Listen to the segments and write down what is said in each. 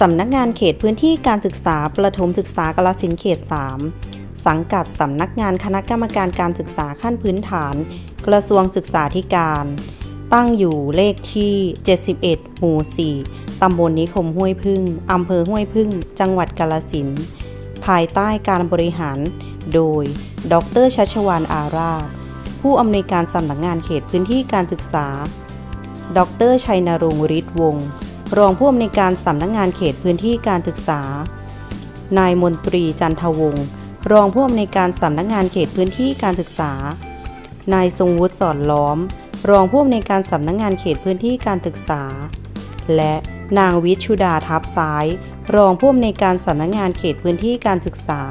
สำนักงานเขตพื้นที่การศึกษาประถมศึกษากาลสินเขต 3 สังกัดสำนักงานคณะกรรมการการศึกษาขั้นพื้นฐาน กระทรวงศึกษาธิการ ตั้งอยู่เลขที่ 71 หมู่ 4 ตำบลนิคมห้วยพึ่ง อำเภอห้วยพึ่ง จังหวัดกาลสิน ภายใต้การบริหาร โดย ดรชัชวานอาราชผู้อำนวยการสำนักงานเขตพื้นที่การศึกษา ดรชัยนรงค์ฤทธิ์วงศ์ รองผู้อำนวยการสำนักงานเขตพื้นที่การศึกษา นายมนตรีจันทวงศ์รองผู้อำนวยการสำนักงานเขตพื้นที่การศึกษา นายทรงวุฒิสอนล้อม รองผู้อำนวยการสำนักงานเขตพื้นที่การศึกษา และนางวิชุดาทับซ้าย รองผู้อำนวยการสำนักงานเขตพื้นที่การศึกษา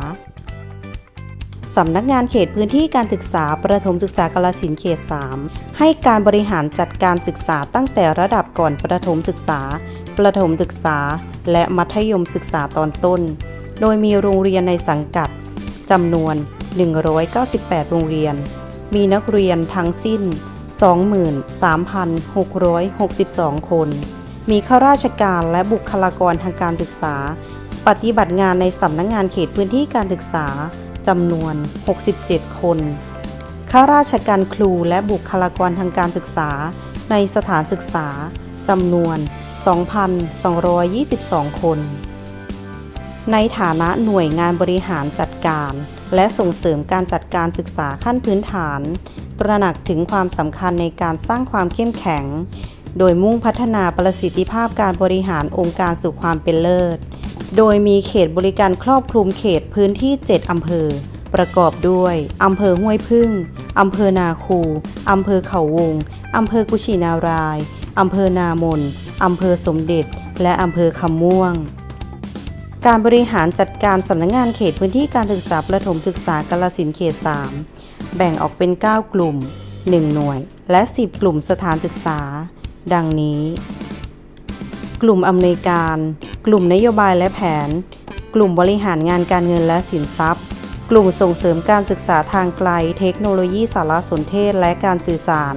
สำนักงานเขตพื้นที่การศึกษา ประถมศึกษากาลสินเขต 3 ให้การบริหารจัดการศึกษาตั้งแต่ระดับก่อนประถมศึกษา ประถมศึกษา และมัธยมศึกษาตอนต้น โดยมีโรงเรียนในสังกัดจำนวน 198 โรงเรียน มีนักเรียนทั้งสิ้น 23,662 คน มีข้าราชการและบุคลากรทางการศึกษา ปฏิบัติงานในสำนักงานเขตพื้นที่การศึกษา จำนวน 67 คนข้าราชการครูและบุคลากรทางการศึกษาในสถานศึกษาจำนวน 2,222 คน ในฐานะหน่วยงานบริหารจัดการ และส่งเสริมการจัดการศึกษาขั้นพื้นฐาน ตระหนักถึงความสำคัญในการสร้างความเข้มแข็ง โดยมุ่งพัฒนาประสิทธิภาพการบริหารองค์การสู่ความเป็นเลิศ โดยมีเขตบริการครอบคลุมเขตพื้นที่ 7 อำเภอ ประกอบด้วย อำเภอห้วยพึ่ง อำเภอนาคู อำเภอเขาวง อำเภอกุชินาราย อำเภอนามน อำเภอสมเด็จ และอำเภอคำม่วง การบริหารจัดการสำนักงานเขตพื้นที่การศึกษาประถมศึกษากาลสินเขต 3 แบ่งออกเป็น 9 กลุ่ม 1 หน่วย และ 10 กลุ่มสถานศึกษา ดังนี้ กลุ่มอำนวยการ กลุ่มนโยบายและแผน กลุ่มบริหารงานการเงินและสินทรัพย์ กลุ่มส่งเสริมการศึกษาทางไกล เทคโนโลยีสารสนเทศและการสื่อสาร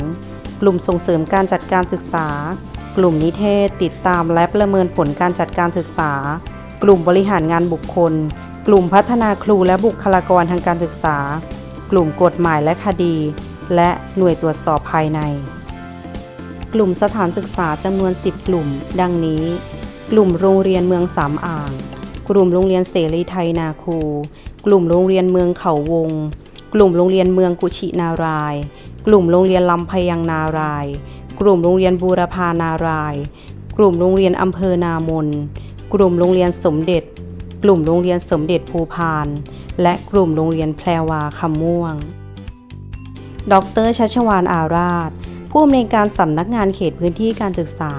กลุ่มส่งเสริมการจัดการศึกษา กลุ่มนิเทศ ติดตามและประเมินผลการจัดการศึกษา กลุ่มบริหารงานบุคคล กลุ่มพัฒนาครูและบุคลากรทางการศึกษา กลุ่มกฎหมายและคดี และหน่วยตรวจสอบภายใน กลุ่มสถานศึกษาจำนวน 10 กลุ่ม ดังนี้ กลุ่มโรงเรียนเมืองสามอ่าง กลุ่มโรงเรียนเสรีไทยนาคู กลุ่มโรงเรียนเมืองเขาวง กลุ่มโรงเรียนเมืองกุชินาราย กลุ่มโรงเรียนลำพยังนาราย กลุ่มโรงเรียนบูรพานาราย กลุ่มโรงเรียนอำเภอนามน กลุ่มโรงเรียนสมเด็จ กลุ่มโรงเรียนสมเด็จภูพาน และกลุ่มโรงเรียนแพรวาคำม่วง ดรชัชวานอาราช ผู้อำนวยการสำนักงานเขตพื้นที่การศึกษา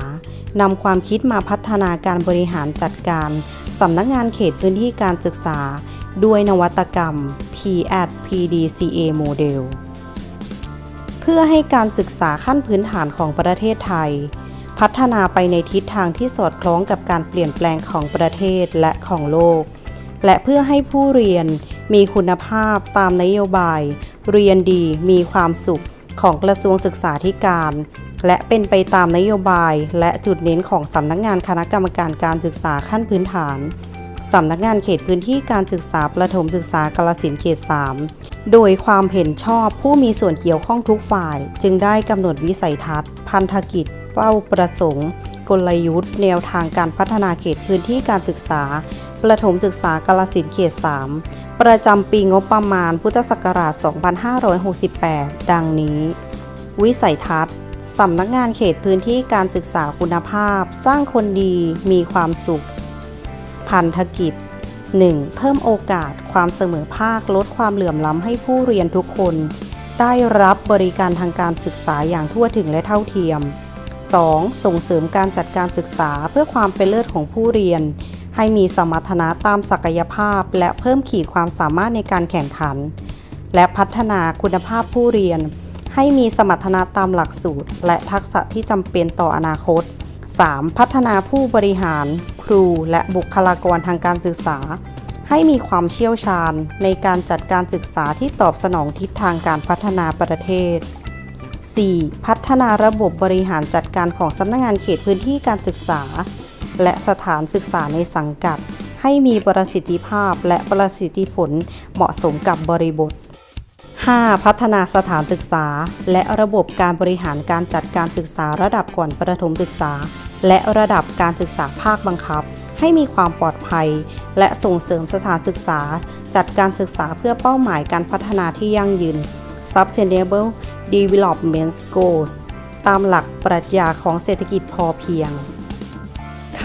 นำความคิดมาพัฒนาการบริหารจัดการสำนักงานเขตพื้นที่การศึกษา ด้วยนวัตกรรม P@ PDCA Model เพื่อให้การศึกษาขั้นพื้นฐานของประเทศไทย พัฒนาไปในทิศทางที่สอดคล้องกับการเปลี่ยนแปลงของประเทศและของโลก และเพื่อให้ผู้เรียนมีคุณภาพตามนโยบาย เรียนดีมีความสุข ของกระทรวงศึกษาธิการ และเป็นไปตามนโยบายและจุดเน้นของสำนักงานคณะกรรมการการศึกษาขั้นพื้นฐานสำนักงานเขตพื้นที่การศึกษาประถมศึกษากาลสินเขต 3 โดยความเห็นชอบผู้มีส่วนเกี่ยวข้องทุกฝ่าย จึงได้กำหนดวิสัยทัศน์ พันธกิจ เป้าประสงค์ กลยุทธ์ แนวทางการพัฒนาเขตพื้นที่การศึกษา ประถมศึกษากาลสินเขต 3 ประจำปีงบประมาณพุทธศักราช 2568 ดังนี้ วิสัยทัศน์สำนักงานเขตพื้นที่การศึกษาคุณภาพ สร้างคนดีมีความสุข พันธกิจ 1. เพิ่มโอกาสความเสมอภาคลดความเหลื่อมล้ำให้ผู้เรียนทุกคน ได้รับบริการทางการศึกษาอย่างทั่วถึงและเท่าเทียม 2. ส่งเสริมการจัดการศึกษาเพื่อความเป็นเลิศของผู้เรียน ให้มีสมรรถนะตามศักยภาพ และเพิ่มขีดความสามารถในการแข่งขัน และพัฒนาคุณภาพผู้เรียน ให้มีสมรรถนะตามหลักสูตร และทักษะที่จำเป็นต่ออนาคต 3. พัฒนาผู้บริหาร ครู และบุคลากรทางการศึกษา ให้มีความเชี่ยวชาญในการจัดการศึกษาที่ตอบสนองทิศทางการพัฒนาประเทศ 4. พัฒนาระบบบริหารจัดการของสำนักงานเขตพื้นที่การศึกษา และสถานศึกษาในสังกัด ให้มีประสิทธิภาพและประสิทธิผลเหมาะสมกับบริบท 5. พัฒนาสถานศึกษา และระบบการบริหารการจัดการศึกษาระดับก่อนประถมศึกษา และระดับการศึกษาภาคบังคับ ให้มีความปลอดภัย และส่งเสริมสถานศึกษา จัดการศึกษาเพื่อเป้าหมายการพัฒนาที่ยั่งยืน Sustainable Development Goals ตามหลักปรัชญาของเศรษฐกิจพอเพียง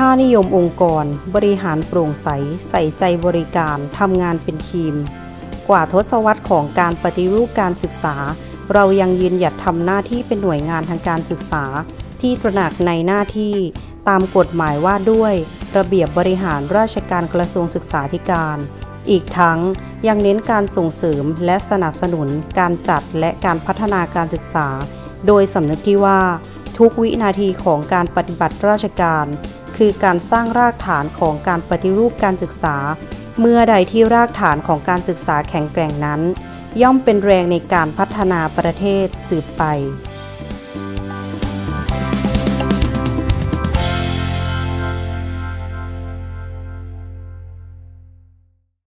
ค่านิยมองค์กร บริหารโปร่งใส ใส่ใจบริการทำงานเป็นทีม กว่าทศวรรษของการปฏิรูปการศึกษา เรายังยืนหยัดทำหน้าที่เป็นหน่วยงานทางการศึกษา ที่ตระหนักในหน้าที่ ตามกฎหมายว่าด้วย ระเบียบบริหารราชการกระทรวงศึกษาธิการ อีกทั้งยังเน้นการส่งเสริมและสนับสนุนการจัดและการพัฒนาการศึกษา โดยสำนึกที่ว่าทุกวินาทีของการปฏิบัติราชการ คือการสร้างรากฐานของการปฏิรูปการศึกษา เมื่อใดที่รากฐานของการศึกษาแข็งแกร่งนั้น ย่อมเป็นแรงในการพัฒนาประเทศสืบไป